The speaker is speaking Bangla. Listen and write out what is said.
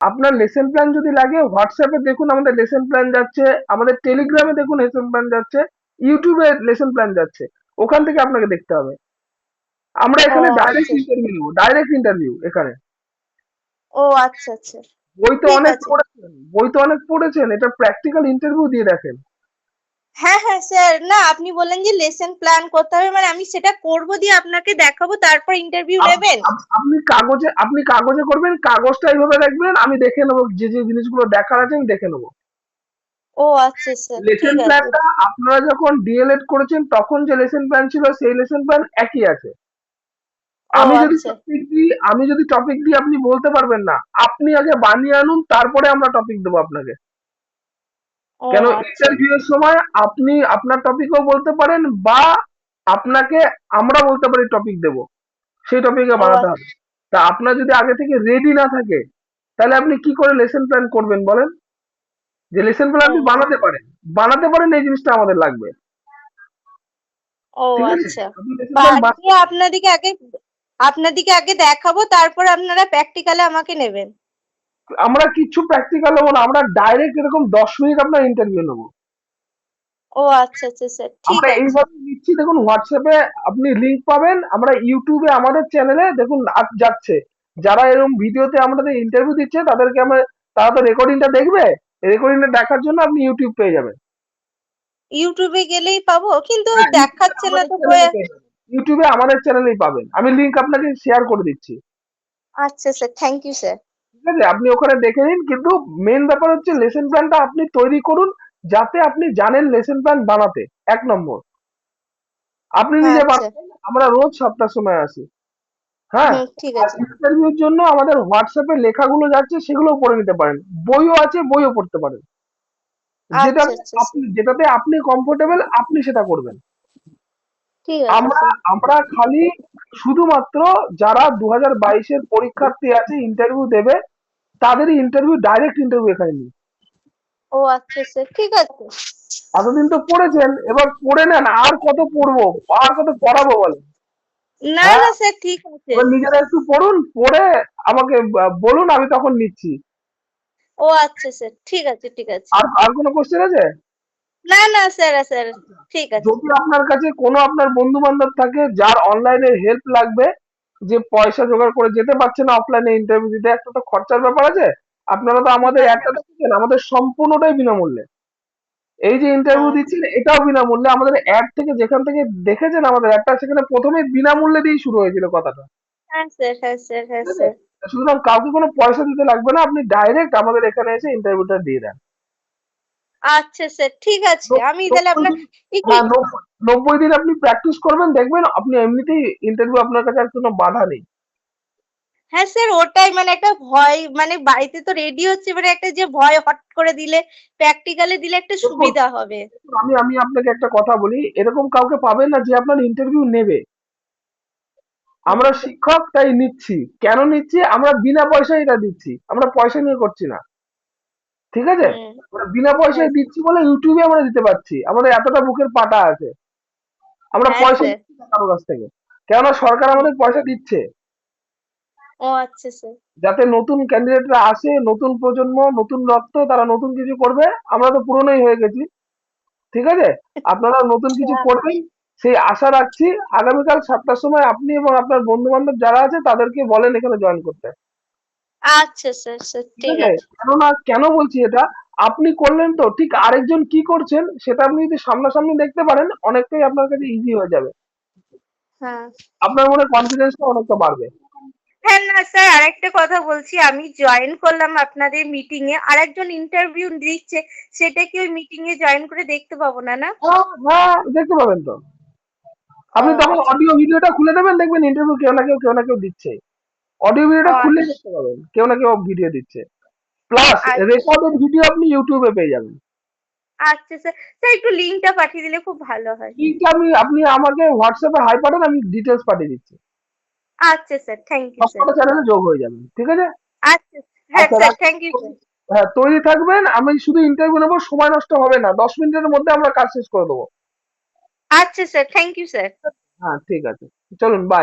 আপনার লেসন প্ল্যান যদি লাগে হোয়াটসঅ্যাপে দেখুন আমাদের লেসন প্ল্যান যাচ্ছে আমাদের টেলিগ্রামে দেখুন লেসন প্ল্যান যাচ্ছে ইউটিউবে লেসন প্ল্যান যাচ্ছে। ওখান থেকে আপনাকে দেখতে হবে। আমরা এখানে ডাইরেক্ট। ইন্টারভিউ নেব ডাইরেক্ট ইন্টারভিউ এখানে। ও আচ্ছা আচ্ছা। বই তো অনেক পড়েছেন বই তো অনেক পড়েছেন এটা প্র্যাকটিক্যাল ইন্টারভিউ দিয়ে দেখেন। হ্যাঁ হ্যাঁ স্যার। না আপনি বললেন যে লেসন প্ল্যান করতে হবে মানে আমি সেটা করব দিয়ে আপনাকে দেখাবো তারপর ইন্টারভিউ নেবেন। আপনি কাগজে আপনি কাগজে করবেন কাগজটা এইভাবে রাখবেন আমি দেখে নেব যে যে জিনিসগুলো দেখার আছে আমি দেখে নেব। ও আচ্ছা স্যার লেসন প্ল্যানটা আপনারা যখন ডিএলএড করেছেন তখন যে লেসন প্ল্যান ছিল সেই লেসন প্ল্যান একই আছে। আমি যদি আচ্ছা। টপিক দিই আমি যদি টপিক দিই আপনি বলতে পারবেন না। আপনি আগে বানিয়ে আনুন তারপরে আমরা টপিক দেবো আপনাকে। কেন আচ্ছা। ইন্টারভিউ এর সময় আপনি আপনার টপিকও বলতে পারেন বা আপনাকে আমরা বলতে পারি টপিক দেব। সেই টপিকে বানাতে হবে। তা আপনার যদি আগে থেকে রেডি না থাকে তাহলে আপনি কি করে লেসন প্ল্যান করবেন বলেন? যে লেসন প্ল্যান আপনি বানাতে পারেন। বানাতে পারেন এই জিনিসটা আমাদের লাগবে। ও আচ্ছা। বানিয়ে আপনাদেরকে আগে আপনাদেরকে আগে দেখাবো তারপর আপনারা প্র্যাকটিক্যালে আমাকে নেবেন। আমরা কিছু প্র্যাকটিক্যাল নেব না আমরা ডাইরেক্ট এরকম দশ মিনিট আপনার ইন্টারভিউ নেব। ও আচ্ছা আচ্ছা স্যার ঠিক আমরা এইভাবে দিচ্ছি দেখুন হোয়াটসঅ্যাপে আপনি লিংক পাবেন আমরা ইউটিউবে আমাদের চ্যানেলে দেখুন যাচ্ছে। যারা এরকম ভিডিওতে আমাদের ইন্টারভিউ দিচ্ছে তাদেরকে আমরা তারা তো রেকর্ডিংটা দেখবে রেকর্ডিংটা দেখার জন্য আপনি ইউটিউব পেয়ে যাবেন। ইউটিউবে গেলেই পাবো কিন্তু হ্যাঁ, দেখাচ্ছে না তো। ইউটিউবে আমাদের চ্যানেলেই পাবেন। আমি লিংক আপনাকে শেয়ার করে দিচ্ছি। আচ্ছা স্যার থ্যাংক ইউ স্যার ঠিক আছে আপনি ওখানে দেখে নিন কিন্তু মেন ব্যাপার হচ্ছে লেসন প্ল্যানটা আপনি তৈরি করুন যাতে আপনি জানেন লেসন প্ল্যান বানাতে এক নম্বর। আপনি নিজে আচ্ছা। আমরা রোজ সাতটার সময় আসি। হ্যাঁ? ইন্টারভিউর জন্য আমাদের হোয়াটসঅ্যাপে লেখাগুলো যাচ্ছে সেগুলো পড়ে নিতে পারেন। বইও আছে বইও পড়তে পারেন। যেটা আচ্ছা আচ্ছা। আপনি যেটাতে আপনি কমফোর্টেবল আপনি সেটা করবেন। ঠিক আমরা আমরা খালি শুধুমাত্র যারা দু হাজার বাইশের পরীক্ষার্থী আছে ইন্টারভিউ দেবে তাদেরই ইন্টারভিউ ডাইরেক্ট ইন্টারভিউ এখানে নিই ও আচ্ছা স্যার ঠিক আছে। এতদিন তো পড়েছেন এবার পড়ে নেন আর কত পড়ব আর কত পড়াবো বলেন? না হ্যাঁ। না স্যার ঠিক আছে। নিজেরা একটু পড়ুন পড়ে আমাকে বলুন আমি তখন নিচ্ছি। ও আচ্ছা স্যার ঠিক আছে ঠিক আছে। আর আর কোনো কোশ্চেন আছে? না না স্যার স্যার ঠিক আছে। যদি আপনার কাছে কোনো আপনার বন্ধু বান্ধব থাকে যার অনলাইনে হেল্প লাগবে যে পয়সা জোগাড় করে যেতে পারছে না অফলাইনে ইন্টারভিউ দিতে একটা তো খরচার ব্যাপার আছে। আপনারা তো আমাদের হ্যাঁ। একটা দেখছেন আমাদের সম্পূর্ণটাই বিনামূল্যে। এই যে ইন্টারভিউ হ্যাঁ। দিচ্ছেন এটাও বিনামূল্যে। আমাদের অ্যাড থেকে যেখান থেকে দেখেছেন আমাদের অ্যাডটা সেখানে প্রথমে বিনামূল্যে দিয়েই শুরু হয়েছিল কথাটা। হ্যাঁ হ্যাঁ হ্যাঁ সুতরাং কাউকে কোনো পয়সা দিতে লাগবে না আপনি ডাইরেক্ট আমাদের এখানে এসে ইন্টারভিউটা দিয়ে দেন। আচ্ছা স্যার ঠিক আছে। আমি তাহলে আপনার হ্যাঁ, নব্বই- নব্বই দিন আপনি প্র্যাকটিস করবেন দেখবেন আপনি এমনিতেই ইন্টারভিউ আপনার কাছে আর কোনো বাধা নেই। হ্যাঁ স্যার ওটাই মানে একটা ভয় মানে বাড়িতে তো রেডি হচ্ছে এবারে একটা যে ভয় হট করে দিলে প্র্যাকটিক্যালে দিলে একটা সুবিধা হবে। আমি আমি আপনাকে একটা কথা বলি এরকম কাউকে পাবেন না যে আপনার ইন্টারভিউ নেবে। আমরা শিক্ষক তাই নিচ্ছি। কেন নিচ্ছি? আমরা বিনা পয়সায় এটা দিচ্ছি। আমরা পয়সা নিয়ে করছি না। ঠিক আছে? আমরা বিনা পয়সায় দিচ্ছি বলে ইউটিউবে আমরা দিতে পারছি। আমাদের এতটা বুকের পাটা আছে। আমরা হ্যাঁ, পয়সা কারোর কাছ থেকে। কেননা সরকার আমাদের পয়সা দিচ্ছে। ও আচ্ছা স্যার। যাতে নতুন ক্যান্ডিডেটরা আসে নতুন প্রজন্ম নতুন রক্ত তারা নতুন কিছু করবে। আমরা তো পুরনোই হয়ে গেছি। ঠিক আছে? আপনারা নতুন কিছু করবেন। সেই আশা রাখছি আগামীকাল সাতটার সময় আপনি এবং আপনার বন্ধু বান্ধব যারা আছে তাদেরকে বলেন এখানে জয়েন করতে। আচ্ছা স্যার স্যার ঠিক আছে। কেননা কেন বলছি এটা? আপনি করলেন তো ঠিক আরেকজন কি করছেন সেটা আপনি যদি সামনাসামনি দেখতে পারেন অনেকটাই আপনার কাছে ইজি হয়ে যাবে। হ্যাঁ। আপনার মনে কনফিডেন্সটা অনেকটা বাড়বে। হ্যাঁ না স্যার আরেকটা কথা বলছি। আমি জয়েন করলাম আপনাদের মিটিং এ। আরেকজন ইন্টারভিউ দিচ্ছে সেটা কি ওই মিটিং এ জয়েন করে দেখতে পাবো না না? হ্যাঁ হ্যাঁ দেখতে পাবেন তো। আপনি তখন আচ্ছা। অডিও ভিডিওটা খুলে দেবেন দেখবেন ইন্টারভিউ কেউ না কেউ কেউ না কেউ দিচ্ছে। অডিও ভিডিওটা খুলে। দেখতে পাবেন কেউ না কেউ ভিডিও দিচ্ছে। প্লাস। রেকর্ডেড ভিডিও আপনি ইউটিউবে পেয়ে যাবেন। আচ্ছা স্যার স্যার একটু লিঙ্কটা পাঠিয়ে দিলে খুব ভালো হয়। লিঙ্কটা আমি আপনি আমাকে হোয়াটসঅ্যাপে হাই পাঠান আমি ডিটেলস পাঠিয়ে দিচ্ছি। আচ্ছা স্যার থ্যাংক ইউ স্যার চ্যানেলে যোগ হয়ে যাবেন ঠিক আছে? আচ্ছা হ্যাঁ স্যার থ্যাংক ইউ হ্যাঁ তৈরি থাকবেন। আমি শুধু ইন্টারভিউ নেব সময় নষ্ট হবে না। দশ মিনিটের মধ্যে আমরা কাজ শেষ করে দেবো। আচ্ছা স্যার থ্যাংক ইউ স্যার হ্যাঁ ঠিক আছে। চলুন বাই